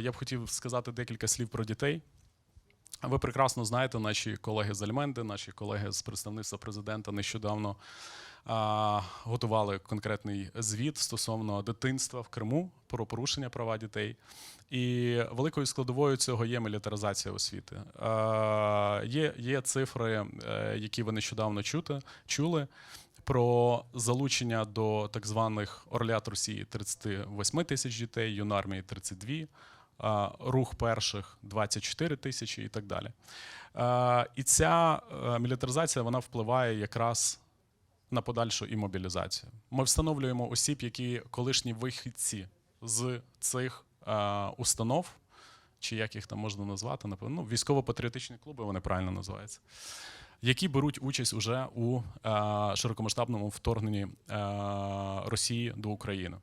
я б хотів сказати декілька слів про дітей. Ви прекрасно знаєте, наші колеги з Альменди, наші колеги з представництва президента нещодавно а, готували конкретний звіт стосовно дитинства в Криму про порушення права дітей. І великою складовою цього є мілітаризація освіти. Е, є, є цифри, е, які ви нещодавно чути, чули. Про залучення до так званих орлят Росії 38 тисяч дітей, юнармії 32, рух перших 24 тисячі і так далі. І ця е, мілітаризація вона впливає якраз на подальшу імобілізацію. Ми встановлюємо осіб, які колишні вихідці з цих е, установ, чи як їх там можна назвати, напевно, ну, військово-патріотичні клуби, вони правильно називаються, які беруть участь уже у е, широкомасштабному вторгненні е, Росії до України.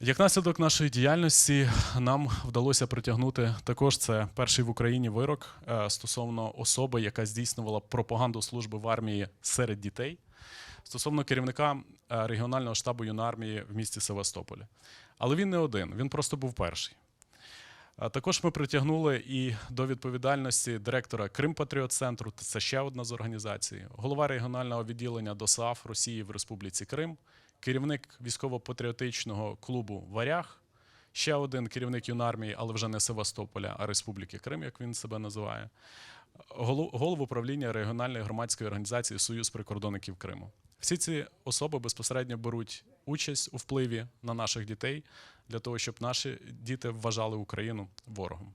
Як наслідок нашої діяльності нам вдалося притягнути також це перший в Україні вирок е, стосовно особи, яка здійснювала пропаганду служби в армії серед дітей, стосовно керівника регіонального штабу юнармії в місті Севастополі. Але він не один, він просто був перший. Також ми притягнули і до відповідальності директора Крим Патріот Центру, це ще одна з організацій, голова регіонального відділення ДОСААФ Росії в Республіці Крим, керівник військово-патріотичного клубу Варяг, ще один керівник юнармії, але вже не Севастополя, а Республіки Крим, як він себе називає, голов правління регіональної громадської організації Союз прикордонників Криму. Всі ці особи безпосередньо беруть участь у впливі на наших дітей для того, щоб наші діти вважали Україну ворогом.